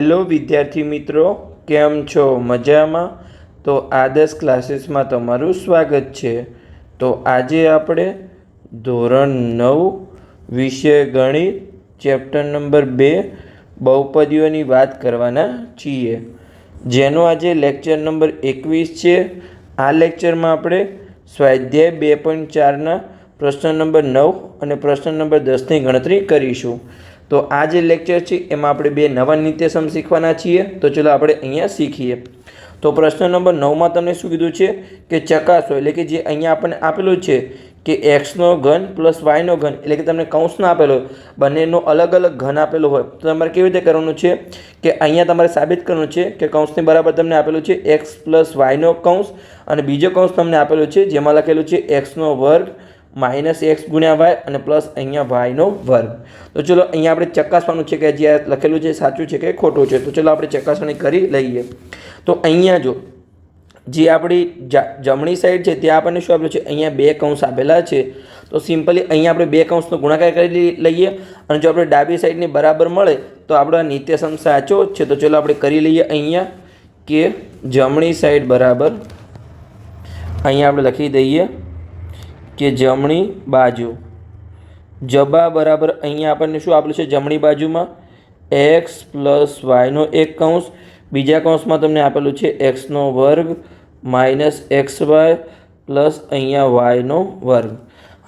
Hello વિદ્યાર્થી મિત્રો, કેમ છો? મજામાં? તો આદર્શ ક્લાસીસમાં તમારું સ્વાગત છે. તો આજે આપણે ધોરણ નવ, વિષય ગણિત, ચેપ્ટર નંબર બે, બહુપદીઓની વાત કરવાના છીએ. જેનો આજે લેક્ચર નંબર એકવીસ છે. આ લેક્ચરમાં આપણે સ્વાધ્યાય બે પોઈન્ટ ચારના પ્રશ્ન નંબર નવ અને પ્રશ્ન નંબર દસની ગણતરી કરીશું. તો આ જે લેક્ચર છે, એમાં આપણે બે નવા નિત્યસમ શીખવાના છીએ. તો ચલો આપણે અહીંયા શીખીએ. તો પ્રશ્ન નંબર નવમાં તમને શું કીધું છે? કે ચકાસો, એટલે કે જે અહીંયા આપણને આપેલું છે કે એક્સનો ઘન પ્લસ વાયનો ઘન, એટલે કે તમને કૌંસનો આપેલો હોય બંનેનો અલગ અલગ ઘન આપેલો હોય. તો તમારે કેવી રીતે કરવાનું છે? કે અહીંયા તમારે સાબિત કરવાનું છે કે કૌંસની બરાબર તમને આપેલું છે એક્સ પ્લસ વાયનો કૌંસ અને બીજો કૌંસ તમને આપેલો છે, જેમાં લખેલું છે એક્સનો વર્ગ માઇનસ એક્સ ગુણ્યા વાય અને પ્લસ અહીંયા વાયનો વર્ગ. તો ચલો અહીંયા આપણે ચકાસવાનું છે કે જે લખેલું છે સાચું છે કે ખોટું છે? તો ચલો આપણે ચકાસણી કરી લઈએ. તો અહીંયા જો, જે આપણી જમણી સાઈડ છે ત્યાં આપણને શું આપેલું છે? અહીંયા બે કૌંસ આપેલા છે. તો સિમ્પલી અહીંયા આપણે બે કૌંસનો ગુણાકાર કરી લઈએ અને જો આપણે ડાબી સાઈડની બરાબર મળે તો આપણો નિત્યસમ સાચો છે. તો ચલો આપણે કરી લઈએ અહીંયા કે જમણી સાઈડ બરાબર. અહીંયા આપણે લખી દઈએ. કે જમણી બાજુ. જબા બરાબર અહીંયા આપણને શું આપેલું છે? જમણી બાજુમાં એક્સ પ્લસ વાયનો એક કૌંસ, બીજા કૌંસમાં તમને આપેલું છે એક્સનો વર્ગ માઇનસ એક્સ વાય પ્લસ અહીંયા વાયનો વર્ગ.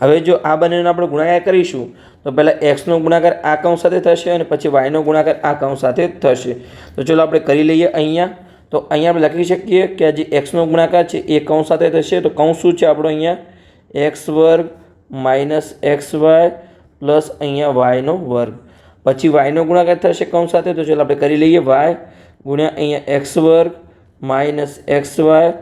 હવે જો આ બંનેનો આપણે ગુણાકાર કરીશું, તો પહેલાં એક્સનો ગુણાકાર આ કૌંસ સાથે થશે અને પછી વાયનો ગુણાકાર આ કૌંસ સાથે થશે. તો ચલો આપણે કરી લઈએ અહીંયા. તો અહીંયા આપણે લખી શકીએ કે આ જે એક્સનો ગુણાકાર છે એ કૌંસ સાથે થશે. તો કૌંસ શું છે આપણો અહીંયા? એક્સ વર્ગ માઇનસ એક્સ વાય પ્લસ અહીંયા વાયનો વર્ગ. પછી વાયનો ગુણાકાર થશે કૌંસ સાથે, તો ચાલો આપણે કરી લઈએ વાય ગુણ્યા અહીંયા એક્સ વર્ગ માઇનસ એક્સ વાય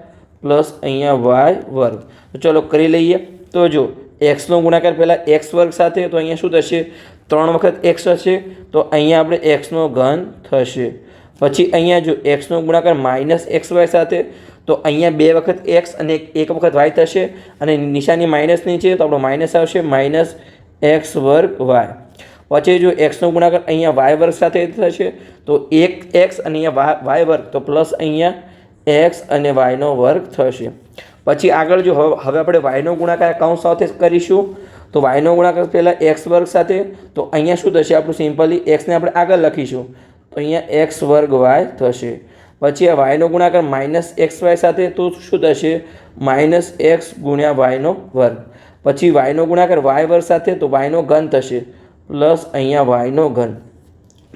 પ્લસ અહીંયા વાય વર્ગ. તો ચલો કરી લઈએ. તો જો, એક્સનો ગુણાકાર પહેલાં એક્સ વર્ગ સાથે, તો અહીંયા શું થશે? ત્રણ વખત એક્સ હશે, તો અહીંયા આપણે એક્સનો ઘન થશે. પછી અહીંયા જો એક્સનો ગુણાકાર માઇનસ એક્સ વાય સાથે તો અહીંયા બે વખત એક્સ અને એક વખત વાય થશે અને નિશાની માઇનસની છે તો આપણો માઇનસ આવશે માઇનસ એક્સ વર્ગ વાય પછી જો એક્સનો ગુણાકાર અહીંયા વાય વર્ગ સાથે થશે, તો એક એક્સ અને અહીંયા વાય વર્ગ, તો પ્લસ અહીંયા એક્સ અને વાયનો વર્ગ થશે. પછી આગળ જો હવે આપણે વાયનો ગુણાકાર કૌંસ સાથે કરીશું, તો વાયનો ગુણાકાર પહેલાં એક્સ વર્ગ સાથે, તો અહીંયા શું થશે આપણું સિમ્પલી એક્સને આપણે આગળ લખીશું. તો અહીંયા એક્સ વર્ગ વાય થશે. પછી આ વાયનો ગુણાકાર માઇનસ એક્સ વાય સાથે તો શું થશે? માઇનસ એક્સ ગુણ્યા વાયનો વર્ગ. પછી વાયનો ગુણાકાર વાય વર્ગ સાથે તો વાયનો ઘન થશે. પ્લસ અહીંયા વાયનો ઘન.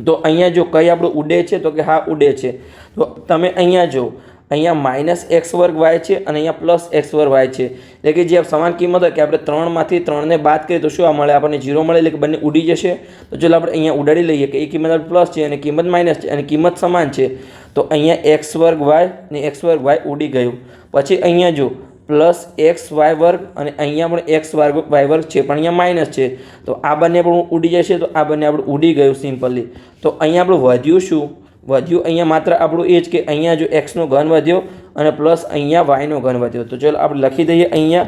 તો અહીંયા જો કઈ આપણું ઉડે છે તો કે હા ઉડે છે. તો તમે અહીંયા જો અહીંયા માઇનસ એક્સ વર્ગ વાય છે અને અહીંયા પ્લસ એક્સ વર્ગ વાય છે. એટલે કે જે સમાન કિંમત હોય કે આપણે ત્રણમાંથી ત્રણને બાદ કરીએ તો શું આ મળે? આપણને જીરો મળે એટલે કે બંને ઉડી જશે. તો ચાલો આપણે અહીંયા ઉડાડી લઈએ કે એ કિંમત પ્લસ છે અને કિંમત માઇનસ છે અને કિંમત સમાન છે. તો અહીંયા એક્સ વર્ગ વાય અને એક્સ વર્ગ વાય ઉડી ગયું. પછી અહીંયા જો પ્લસ એક્સ વાય વર્ગ અને અહીંયા પણ એક્સ વર્ગ વાય વર્ગ છે પણ અહીંયા માઇનસ છે. તો આ બંને પણ ઉડી જશે તો આ બંને આપણું ઉડી ગયું સિમ્પલી. તો અહીંયા આપણું વધ્યું શું? વધ્યું. અહીંયા માત્ર આપણું એ જ કે અહીંયા જો એક્સનો ઘન વધ્યો અને પ્લસ અહીંયા વાયનો ઘન વધ્યો. તો ચલો આપણે લખી દઈએ અહીંયા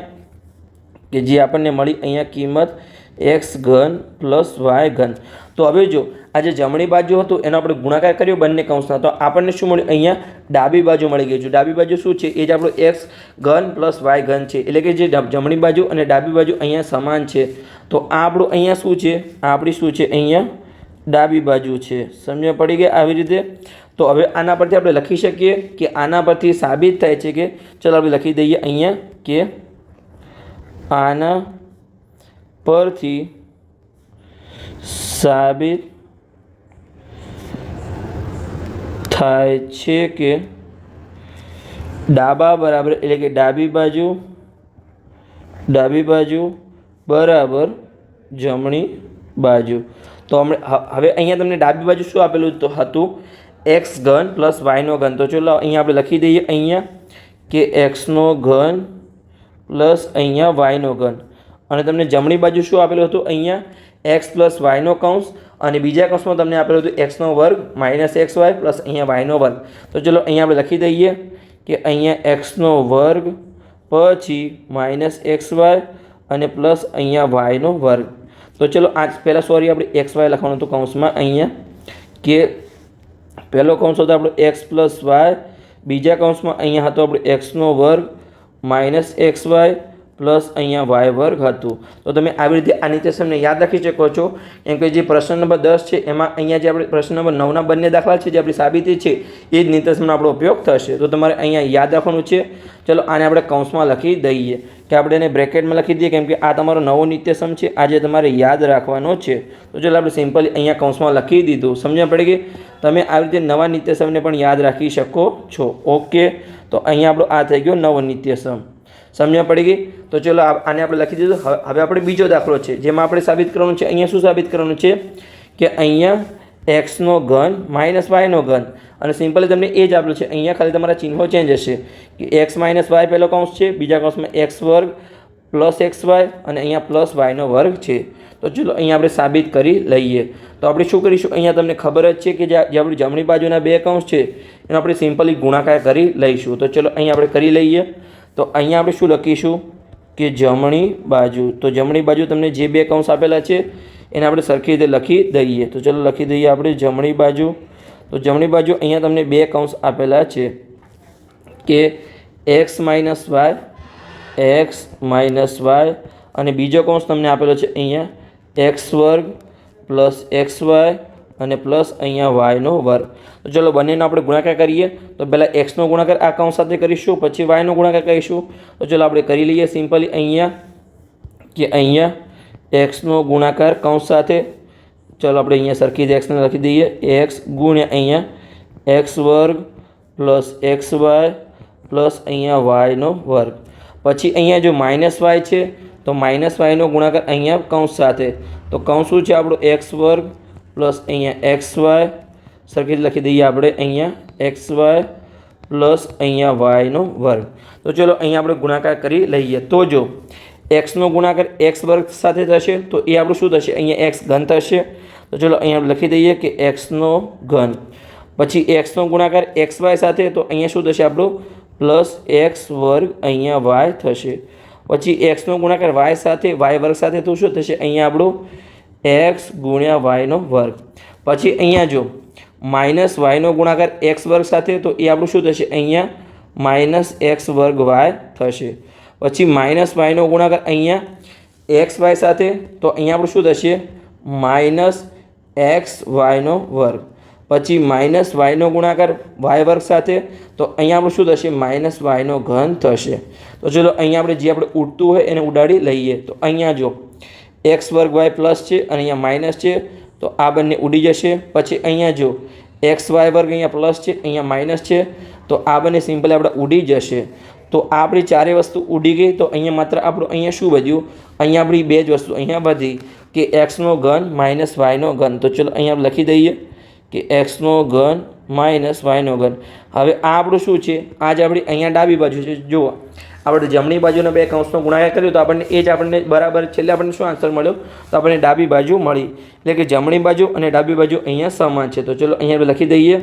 કે જે આપણને મળી અહીંયા કિંમત એક્સ ઘન પ્લસ વાય ઘન. તો હવે જો આ જે જમણી બાજુ હતું એનો આપણે ગુણાકાર કર્યો બંને કૌંસના. તો આપણને શું મળ્યું? અહીંયા ડાબી બાજુ મળી ગઈ છે. ડાબી બાજુ શું છે? એ જ આપણું એક્સ ઘન પ્લસ વાય ઘન છે. એટલે કે જે જમણી બાજુ અને ડાબી બાજુ અહીંયા સમાન છે. તો આ આપણું અહીંયા શું છે? આ આપણી શું છે? અહીંયા ડાબી બાજુ છે. સમજ પડી ગઈ આવી રીતે? તો હવે આના પરથી આપણે લખી શકીએ કે આના પરથી સાબિત થાય છે કે, ચલો આપણે લખી દઈએ અહીંયા કે આના પરથી સાબિત થાય છે કે ડાબા બરાબર, એટલે કે ડાબી બાજુ ડાબી બાજુ બરાબર જમણી બાજુ. તો હવે અહીંયા તમને ડાબી બાજુ શું આપેલું તો હતું? એક્સ ઘન પ્લસ વાયનો ઘન. તો ચલો અહીંયા આપણે લખી દઈએ અહીંયા કે એક્સનો ઘન પ્લસ અહીંયા વાયનો ઘન. અને તમને જમણી બાજુ શું આપેલું હતું? અહીંયા એક્સ પ્લસ વાયનો કૌંસ અને બીજા કૌંસમાં તમને આપેલું હતું એક્સનો વર્ગ માઇનસ એક્સ વાય પ્લસ અહીંયા વાયનો વર્ગ. તો ચલો અહીંયા આપણે લખી દઈએ કે અહીંયા એક્સનો વર્ગ પછી માઇનસ એક્સ વાય અને પ્લસ અહીંયા વાયનો વર્ગ. તો ચલો આ પહેલાં સોરી આપણે એક્સ વાય લખવાનું હતું કૌંસમાં અહીંયા, કે પહેલો કૌંસ હતો આપણો એક્સ પ્લસ વાય બીજા કૌંસમાં અહીંયા હતો આપણો એક્સનો વર્ગ માઇનસ એક્સ વાય પ્લસ અહીંયા વાય વર્ગ હતું. તો તમે આવી રીતે આ નિત્યસમને યાદ રાખી શકો છો. કેમ કે જે પ્રશ્ન નંબર દસ છે, એમાં અહીંયા જે આપણે પ્રશ્ન નંબર નવના બંને દાખલા છે, જે આપણી સાબિતી છે, એ જ નિત્યસમનો આપણો ઉપયોગ થશે. તો તમારે અહીંયા યાદ રાખવાનું છે. ચલો, આને આપણે કૌંસમાં લખી દઈએ. કે આપણે એને બ્રેકેટમાં લખી દઈએ, કેમ કે આ તમારો નવો નિત્યસમ છે. આજે તમારે યાદ રાખવાનો છે. તો ચલો, આપણે સિમ્પલી અહીંયા કૌંસમાં લખી દીધું. સમજણ પડી ગઈ? તમે આવી રીતે નવા નિત્યસમને પણ યાદ રાખી શકો છો. ઓકે? તો અહીંયા આપણો આ થઈ ગયો નવો નિત્યસમ સમજણ પડી ગઈ? તો ચલો આને આપણે લખી દીધું. હવે આપણે બીજો દાખલો છે, જેમાં આપણે સાબિત કરવાનું છે, અહીંયા શું સાબિત કરવાનું છે? કે અહીંયા એક્સનો ઘન માઇનસ વાયનો ઘન. અને સિમ્પલી તમને એ જ આપેલું છે, અહીંયા ખાલી તમારા ચિહ્નો ચેન્જ હશે. કે એક્સ માઇનસ વાય પહેલો કૌંસ છે, બીજા કૌંસમાં એક્સ વર્ગ પ્લસ એક્સ વાય અને અહીંયા પ્લસ વાયનો વર્ગ છે. તો ચલો અહીંયા આપણે સાબિત કરી લઈએ. તો આપણે શું કરીશું? અહીંયા તમને ખબર જ છે કે જે આપણી જમણી બાજુના બે કૌંસ છે, એનો આપણે સિમ્પલી ગુણાકાર કરી લઈશું. તો ચલો અહીંયા આપણે કરી લઈએ. તો અહીંયા આપણે શું લખીશું? કે જમણી બાજુ, તો જમણી બાજુ તમને જે બે કૌંસ આપેલા છે, એને આપણે સરખી રીતે લખી દઈએ. તો ચલો લખી દઈએ આપણે જમણી બાજુ. તો જમણી બાજુ અહીંયા તમને બે કૌંસ આપેલા છે, કે x minus y x minus y અને બીજો કૌંસ તમને આપેલો છે અહીંયા એક્સ વર્ગ પ્લસ એક્સ વાય અને પ્લસ અહીંયા વાયનો વર્ગ. ચલો બંનેનો આપણે ગુણાકાર કરીએ. તો પહેલાં એક્સનો ગુણાકાર આ કાઉન્ટ સાથે કરીશું, પછી વાયનો ગુણાકાર કરીશું. તો ચલો આપણે કરી લઈએ સિમ્પલી અહીંયા કે અહીંયા એક્સનો ગુણાકાર કૌંસ સાથે. ચલો આપણે અહીંયા સરખી જ એક્સને લખી દઈએ. એક્સ ગુણ્યા અહીંયા એક્સ વર્ગ પ્લસ એક્સ વાય પ્લસ અહીંયા વાયનો વર્ગ. પછી અહીંયા જો માઇનસ વાય છે, તો માઇનસ વાયનો ગુણાકાર અહીંયા કૌંસ સાથે. તો કૌંસ શું છે આપણો? એક્સ વર્ગ પ્લસ અહીંયા એક્સ વાય સરખી લખી દઈએ આપણે અહીંયા એક્સ વાય પ્લસ અહીંયા વાયનો વર્ગ. તો ચલો અહીંયા આપણે ગુણાકાર કરી લઈએ. તો જો એક્સનો ગુણાકાર એક્સ વર્ગ સાથે થશે તો એ આપણું શું થશે? અહીંયા એક્સ ઘન થશે. તો ચલો અહીંયા લખી દઈએ કે એક્સનો ઘન. પછી એક્સનો ગુણાકાર એક્સ વાય સાથે તો અહીંયા શું થશે આપણું? પ્લસ એક્સ વર્ગ અહીંયા વાય થશે. પછી એક્સનો ગુણાકાર વાય સાથે, વાય વર્ગ સાથે તો શું થશે? અહીંયા આપણું એક્સ ગુણ્યા વાયનો વર્ગ. પછી અહીંયા જો, માઇનસ વાયનો ગુણાકાર એક્સ વર્ગ સાથે તો એ આપણું શું થશે? અહીંયા માઇનસ એક્સ વર્ગ વાય થશે. પછી માઇનસ વાયનો ગુણાકાર અહીંયા એક્સ વાય સાથે તો અહીંયા આપણું શું થશે? માઇનસ એક્સ વાયનો વર્ગ. પછી માઇનસ વાયનો ગુણાકાર વાય વર્ગ સાથે તો અહીંયા આપણું શું થશે? માઇનસ વાયનો ઘન થશે. તો ચલો અહીંયા આપણે જે આપણે ઉડતું હોય એને ઉડાડી લઈએ. તો અહીંયા જો એક્સ વર્ગ વાય પ્લસ છે અને અહીંયા માઇનસ છે, તો આ બંને ઉડી જશે. પછી અહીંયા જો એક્સ વાય વર્ગ અહીંયા પ્લસ છે, અહીંયા માઇનસ છે, તો આ બંને સિમ્પલ આપણે ઉડી જશે. તો આપણી ચારે વસ્તુ ઉડી ગઈ, તો અહીંયા માત્ર આપણું અહીંયા શું વધ્યું? અહીંયા આપણી બે જ વસ્તુ અહીંયા વધી કે એક્સનો ઘન માઇનસ વાયનો ઘન. તો ચલો અહીંયા લખી દઈએ કે એક્સનો ઘન માઇનસ વાયનો ઘન. હવે આ આપણું શું છે? આ જ આપણી અહીંયા ડાબી બાજુ છે. જુઓ. આપણે જમણી બાજુના બે કૌંસનો ગુણાકાર કર્યો તો આપણને એ જ આપણને બરાબર છેલ્લે આપણને શું આન્સર મળ્યો? તો આપણને ડાબી બાજુ મળી. એટલે કે જમણી બાજુ અને ડાબી બાજુ અહીંયા સમાન છે. તો ચલો અહીંયા લખી દઈએ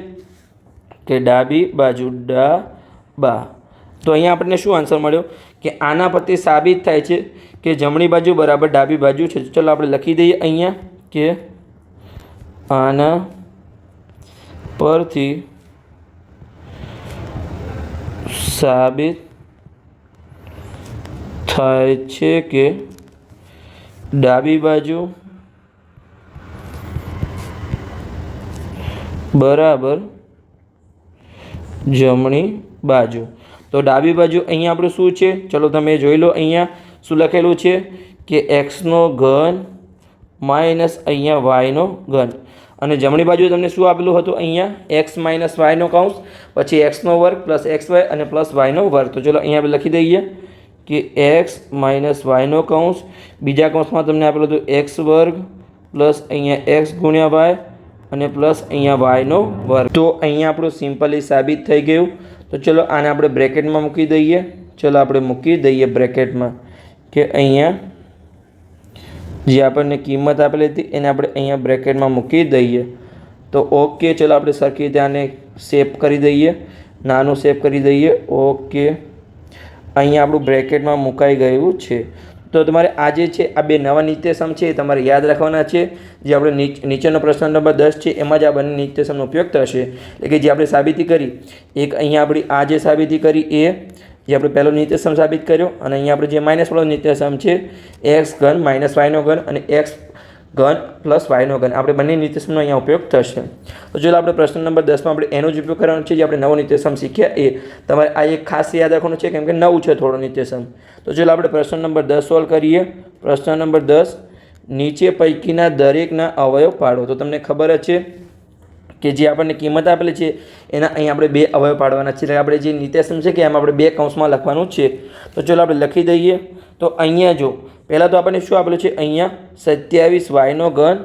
કે ડાબી બાજુ ડા બા તો અહીંયા આપણને શું આન્સર મળ્યો? કે આના પરથી સાબિત થાય છે કે જમણી બાજુ બરાબર ડાબી બાજુ છે. ચલો આપણે લખી દઈએ અહીંયા કે આના પરથી સાબિત થાય છે કે ડાબી બાજુ બરાબર જમણી બાજુ. તો ડાબી બાજુ અહીંયા આપણું શું છે? ચલો તમે જોઈ લો અહીંયા શું લખેલું છે કે એક્સનો ઘન માઇનસ અહીંયા વાયનો ઘન. અને જમણી બાજુ તમને શું આપેલું હતું અહીંયા? એક્સ માઇનસ વાયનો કૌંસ, પછી એક્સનો વર્ગ પ્લસ એક્સ વાય અને પ્લસ વાયનો વર્ગ. તો ચલો અહીંયા લખી દઈએ. કે એક્સ માઇનસ વાયનો કૌંસ. બીજા કૌંસમાં તમને આપેલું હતું એક્સ વર્ગ પ્લસ અહીંયા એક્સ ગુણ્યા વાય અને પ્લસ અહીંયા વાયનો વર્ગ. તો અહીંયા આપણું સિમ્પલી સાબિત થઈ ગયું. તો ચલો આને આપણે બ્રેકેટમાં મૂકી દઈએ. ચલો આપણે મૂકી દઈએ બ્રેકેટમાં કે અહીંયા જે આપણને કિંમત આપેલી હતી એને આપણે અહીંયા બ્રેકેટમાં મૂકી દઈએ. તો ઓકે, ચલો આપણે સરખી રીતે આને સેપ કરી દઈએ. નાનું સેપ કરી દઈએ. ઓકે. અહીંયા આપણું બ્રેકેટમાં મુકાઈ ગયું છે. તો તમારે આ જે છે, આ બે નવા નિત્યસમ છે એ તમારે યાદ રાખવાના છે. જે આપણે નીચ, નીચેનો પ્રશ્ન નંબર દસ છે, એમાં જ આ બંને નિત્યસમનો ઉપયોગ થશે. એટલે કે જે આપણે સાબિતી કરી, એક અહીંયા આપણી આ જે સાબિતી કરી એ, જે આપણે પહેલો નિત્યસમ સાબિત કર્યો, અને અહીંયા આપણે જે માઇનસ વાળો નિત્યસમ છે એક્સ ઘન માઇનસ વાયનો ઘન અને એક્સ ઘન પ્લસ વાયનો ઘન. આપણે બંને નિત્યસમનો અહીંયા ઉપયોગ થશે. તો જો આપણે પ્રશ્ન નંબર દસમાં આપણે એનો જ ઉપયોગ કરવાનો છે, જે આપણે નવો નિત્યસમ શીખ્યા, એ તમારે આ એક ખાસ યાદ રાખવાનું છે, કેમ કે નવું છે થોડો નિત્યસમ. તો ચાલો આપણે પ્રશ્ન નંબર દસ સોલ્વ કરીએ. પ્રશ્ન નંબર દસ, નીચે પૈકીના દરેકના અવયવ પાડો. તો તમને ખબર જ છે કે જે આપણને કિંમત આપેલી છે, એના અહીં આપણે બે અવયવ પાડવાના છે. એટલે આપણે જે નિત્યાસમ છે કે એમાં આપણે બે કૌંસમાં લખવાનું છે. તો ચાલો આપણે લખી દઈએ. તો અહીંયા જો, પહેલાં તો આપણને શું આપેલું છે? અહીંયા સત્યાવીસ વાયનો ઘન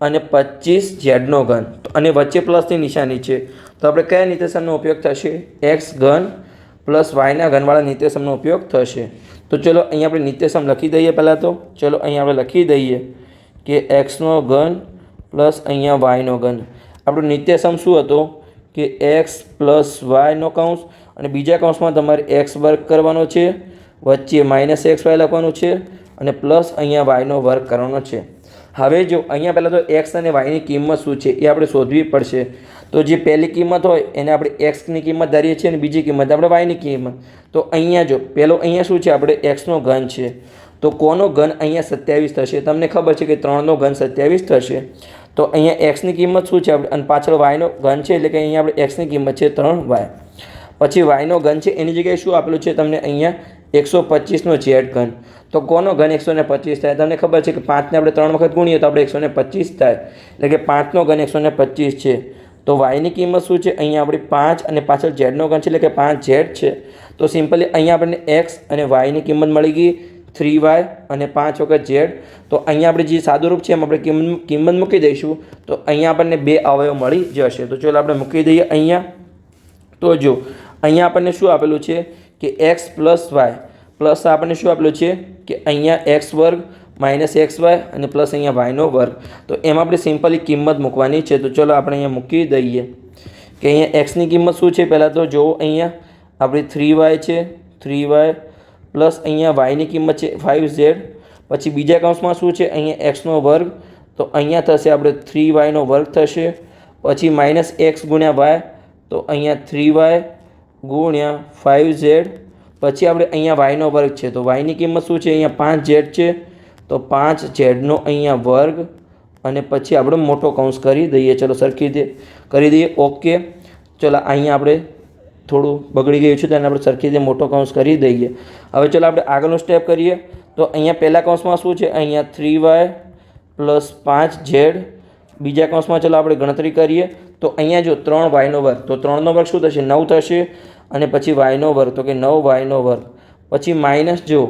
અને પચીસ ઝેડનો ઘન. અને વચ્ચે પ્લસની નિશાની છે. તો આપણે કયા નિત્યસમનો ઉપયોગ થશે? એક્સ ઘન પ્લસ વાયના ઘનવાળા નિત્યસમનો ઉપયોગ થશે. તો ચલો અહીંયા આપણે નિત્યસમ લખી દઈએ પહેલાં તો. ચલો અહીંયા આપણે લખી દઈએ કે એક્સનો ઘન પ્લસ અહીંયા વાયનો ઘન. આપણું નિત્યસમ શું હતો? કે એક્સ પ્લસ વાયનો કૌંસ અને બીજા કૌંસમાં તમારે એક્સ વર્ગ કરવાનો છે, વચ્ચે માઇનસ એક્સ વાય લખવાનું છે અને પ્લસ અહીંયા વાયનો વર્ગ કરવાનો છે. હવે જો અહીંયા પહેલાં તો એક્સ અને વાયની કિંમત શું છે એ આપણે શોધવી પડશે. તો જે પહેલી કિંમત હોય એને આપણે એક્સની કિંમત ધારીએ છીએ અને બીજી કિંમત આપણે વાયની કિંમત. તો અહીંયા જો, પહેલો અહીંયા શું છે? આપણે એક્સનો ઘન છે. તો કોનો ઘન અહીંયા સત્યાવીસ થશે? તમને ખબર છે કે ત્રણનો ઘન સત્યાવીસ થશે. તો અહીંયા એક્સની કિંમત શું છે? અને પાછળ વાયનો ઘન છે, એટલે કે અહીંયા આપણે એક્સની કિંમત છે ત્રણ વાય પછી વાયનો ઘન છે, એની જગ્યાએ શું આપેલું છે તમને અહીંયા? એકસો પચીસનો ઝેડ ઘન. તો કોનો ઘન એકસો ને પચીસ થાય? તમને ખબર છે કે પાંચને આપણે ત્રણ વખત ગુણીએ તો આપણે એકસો ને પચીસ થાય. એટલે કે પાંચનો ઘન એકસો ને પચીસ છે. તો વાયની કિંમત શું છે? અહીંયા આપણી પાંચ અને પાછળ ઝેડનો ઘન છે, એટલે કે પાંચ ઝેડ છે. તો સિમ્પલી અહીંયા આપણને એક્સ અને વાયની કિંમત મળી ગઈ. થ્રી વાય અને પાંચ વખત ઝેડ. તો અહીંયા આપણે જે સાદું રૂપ છે એમ આપણે કિંમત કિંમત મૂકી દઈશું. તો અહીંયા આપણને બે અવયવ મળી જશે. તો ચાલો આપણે મૂકી દઈએ અહીંયા. તો જો, અહીંયા આપણને શું આપેલું છે કે એક્સ પ્લસ વાય. પ્લસ આપણને શું આપેલું છે કે અહીંયા એક્સ વર્ગ માઇનસ એક્સ વાય અને પ્લસ અહીંયા વાયનો વર્ગ. તો એમાં આપણે સિમ્પલી કિંમત મૂકવાની છે. તો ચલો આપણે અહીંયા મૂકી દઈએ. કે અહીંયા એક્સની કિંમત શું છે? પહેલાં તો જુઓ અહીંયા આપણી થ્રી વાય છે. થ્રી વાય પ્લસ અહીંયા વાયની કિંમત છે ફાઇવ ઝેડ પછી બીજા કૌંસમાં શું છે? અહીંયા એક્સનો વર્ગ. તો અહીંયા થશે આપણે થ્રી વાયનો વર્ગ થશે. પછી માઇનસ એક્સ ગુણ્યા વાય તો અહીંયા થ્રી વાય ગુણ્યા ફાઇવ ઝેડ પછી આપણે અહીંયા વાયનો વર્ગ છે. તો વાયની કિંમત શું છે? અહીંયા પાંચ ઝેડ છે. તો પાંચ ઝેડનો અહીંયા વર્ગ. અને પછી આપણે મોટો કૌંસ કરી દઈએ. ચલો સરખી રીતે કરી દઈએ. ઓકે. ચલો, અહીંયા આપણે થોડું બગડી ગયું છે તો એને આપણે સરખી રીતે મોટો કૌંસ કરી દઈએ. હવે ચલો આપણે આગળનું સ્ટેપ કરીએ. તો અહીંયા પહેલા કૌંસમાં શું છે? અહીંયા થ્રી વાય પ્લસ પાંચ ઝેડ બીજા કૌંસમાં ચલો આપણે ગણતરી કરીએ. તો અહીંયા જો ત્રણ વાયનો વર્ગ, તો ત્રણનો વર્ગ શું થશે? નવ થશે. અને પછી વાયનો વર્ગ, તો કે નવ વાયનો વર્ગ. પછી માઇનસ જો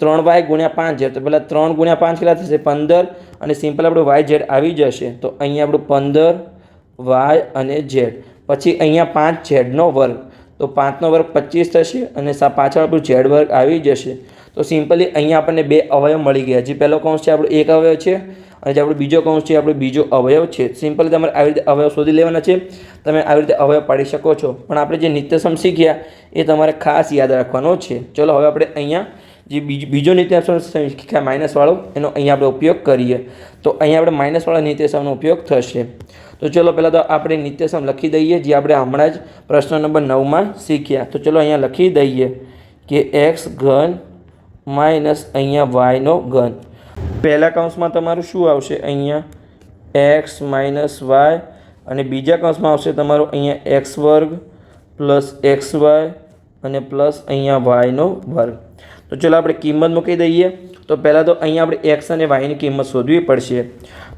ત્રણ વાય ગુણ્યા પાંચ ઝેડ તો પહેલાં ત્રણ ગુણ્યા પાંચ કેટલા થશે? પંદર. અને સિમ્પલ આપણું વાય ઝેડ આવી જશે. તો અહીંયા આપણું પંદર વાય અને ઝેડ પછી અહીંયા પાંચ ઝેડનો વર્ગ. તો પાંચનો વર્ગ પચીસ થશે અને સા, પાછળ આપણું ઝેડ વર્ગ આવી જશે. તો સિમ્પલી અહીંયા આપણને બે અવયવ મળી ગયા જે પહેલો કૌંસ છે આપણો એક અવયવ છે અને જે આપણો બીજો કૌંસ છે આપણો બીજો અવયવ છે. સિમ્પલી તમારે આવી રીતે અવયવ શોધી લેવાના છે. તમે આવી રીતે અવયવ પાડી શકો છો. પણ આપણે જે નિત્યસમ શીખ્યા એ તમારે ખાસ યાદ રાખવાનો છે. ચલો હવે આપણે અહીંયા જે બીજો નિત્યસમ શીખ્યા માઇનસવાળો, એનો અહીંયા આપણે ઉપયોગ કરીએ. તો અહીંયા આપણે માઇનસવાળા નિત્યસમનો ઉપયોગ થશે. તો ચલો પહેલાં તો આપણે નિત્યસમ લખી દઈએ, જે આપણે હમણાં જ પ્રશ્ન નંબર નવમાં શીખ્યા. તો ચલો અહીંયા લખી દઈએ કે એક્સ ઘન માઇનસ અહીંયા વાયનો ઘન. પહેલા કૌંસમાં તમારું શું આવશે? અહીંયા એક્સ માઇનસ વાય અને બીજા કૌંસમાં આવશે તમારું અહીંયા એક્સ વર્ગ પ્લસ એક્સ વાય અને પ્લસ અહીંયા વાયનો વર્ગ. તો ચલો આપણે કિંમત મૂકી દઈએ. તો પહેલાં તો અહીંયા આપણે એક્સ અને વાયની કિંમત શોધવી પડશે.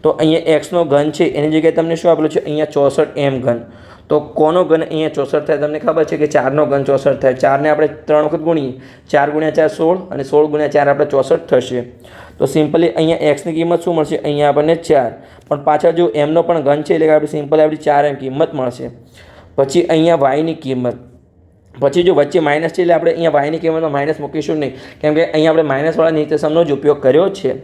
તો અહીંયા એક્સનો ઘન છે, એની જગ્યાએ તમને શું આપેલું છે? અહીંયા ચોસઠ એમ ઘન. તો કોનો ઘન અહીંયા ચોસઠ થાય? તમને ખબર છે કે ચારનો ઘન ચોસઠ થાય. ચારને આપણે ત્રણ વખત ગુણીએ. ચાર ગુણ્યા ચાર સોળ અને સોળ ગુણ્યા ચાર આપણે ચોસઠ થશે. તો સિમ્પલી અહીંયા એક્સની કિંમત શું મળશે? અહીંયા આપણને ચાર. પણ પાછળ જો એમનો પણ ઘન છે, એટલે કે આપણે સિમ્પલી આપણી ચાર એમ કિંમત મળશે. પછી અહીંયા વાયની કિંમત. પછી જો વચ્ચે માઇનસ છે એટલે આપણે અહીંયા વાયની કિંમતમાં માઇનસ મૂકીશું નહીં. કેમ કે અહીંયા આપણે માઇનસવાળા નિર્દેશનનો જ ઉપયોગ કર્યો છે.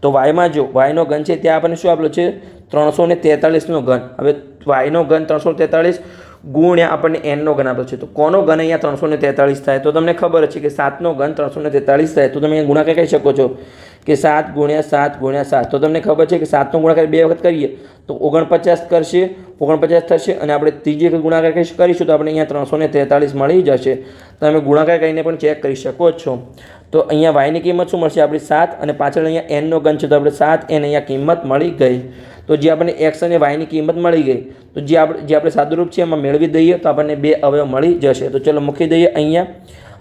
તો વાયમાં જો વાયનો ઘન છે ત્યાં આપણને શું આપેલો છે? ત્રણસો ને તેતાળીસનો ઘન. હવે વાયનો ઘન ત્રણસો તેતાળીસ ગુણ્યા આપણને એનનો ઘન આપેલો છે. તો કોનો ઘન અહીંયા ત્રણસો ને તેતાળીસ થાય? તો તમને ખબર છે કે સાતનો ઘન ત્રણસો ને તેતાળીસ થાય. તો તમે અહીંયા ગુણાકાર કહી શકો છો. કે સાત ગુણ્યા સાત ગુણ્યા સાત. તો તમને ખબર છે કે સાતનો ગુણાકાર બે વખત કરીએ તો ઓગણપચાસ કરશે, ઓગણપચાસ થશે અને આપણે ત્રીજી વખત ગુણાકાર કરીશ- તો આપણે અહીંયા ત્રણસો ને તેતાળીસ મળી જશે. તમે ગુણાકાર કરીને પણ ચેક કરી શકો છો. તો અહીંયા વાયની કિંમત શું મળશે? આપણી સાત અને પાછળ અહીંયા એનનો ગન છે તો આપણે સાત એન અહીંયા કિંમત મળી ગઈ. તો જે આપણને એક્સ અને વાયની કિંમત મળી ગઈ, તો જે આપણે જે આપણે સાદુરૂપ છે એમાં મેળવી દઈએ તો આપણને બે અવયવ મળી જશે. તો ચલો મૂકી દઈએ અહીંયા.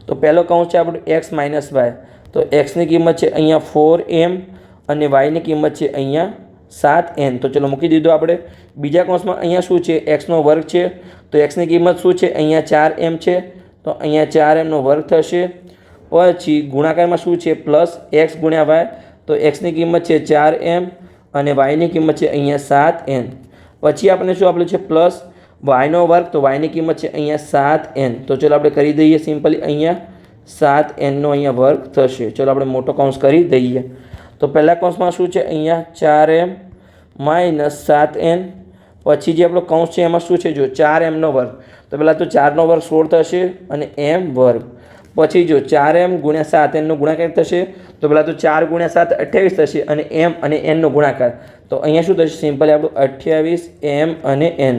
તો પહેલો કૌંસ છે આપણું એક્સ માઇનસ વાય તો એક્સની કિંમત છે અહીંયા ફોર એમ અને વાયની કિંમત છે અહીંયા સાત એન તો ચલો મૂકી દીધું આપણે. બીજા કોર્સમાં અહીંયા શું છે? એક્સનો વર્ગ છે. તો એક્સની કિંમત શું છે? અહીંયા ચાર એમ છે. તો અહીંયા ચાર એમનો વર્ગ થશે. પછી ગુણાકારમાં શું છે? પ્લસ એક્સ ગુણ્યા વાય તો એક્સની કિંમત છે ચાર એમ અને વાયની કિંમત છે અહીંયા સાત એન પછી આપણે શું આપેલું છે? પ્લસ વાયનો વર્ગ. તો વાયની કિંમત છે અહીંયા સાત એન તો ચલો આપણે કરી દઈએ સિમ્પલી અહીંયા. સાત એનનો અહીંયા વર્ગ થશે. ચલો આપણે મોટો કૌંસ કરી દઈએ. તો પહેલા કૌંસમાં શું છે? અહીંયા ચાર એમ માઇનસ સાત એન પછી જે આપણો કૌંસ છે એમાં શું છે? જો ચાર એમનો વર્ગ. તો પહેલાં તો ચારનો વર્ગ સોળ થશે અને એમ વર્ગ. પછી જો ચાર એમ ગુણ્યા સાત એનનો ગુણાકાર થશે, તો પહેલાં તો ચાર ગુણ્યા સાત અઠ્યાવીસ થશે અને એમ અને એનનો ગુણાકાર. તો અહીંયા શું થશે? સિમ્પલી આપણું અઠ્યાવીસ એમ અને એન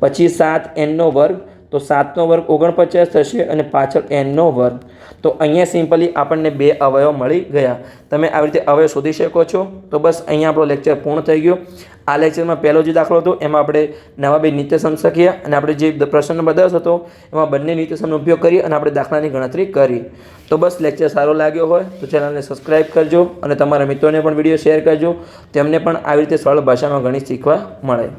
પછી સાત એનનો વર્ગ તો સાતનો વર્ગ ઓગણપચાસ થશે અને પાછળ એનનો વર્ગ. તો અહીંયા સિમ્પલી આપણને બે અવયવ મળી ગયા. તમે આવી રીતે અવયવ શોધી શકો છો. તો બસ અહીંયા આપણો લેક્ચર પૂર્ણ થઈ ગયો. આ લેક્ચરમાં પહેલો જે દાખલો હતો, એમાં આપણે નવા બે નિત્યસમ શીખ્યા અને આપણે જે પ્રશ્ન નંબર દસ હતો, એમાં બંને નિત્યસમનો ઉપયોગ કરી અને આપણે દાખલાની ગણતરી કરી. તો બસ લેક્ચર સારો લાગ્યો હોય, તો ચેનલને સબસ્ક્રાઈબ કરજો અને તમારા મિત્રોને પણ વીડિયો શેર કરજો. તેમને પણ આવી રીતે સરળ ભાષામાં ગણિત શીખવા મળે.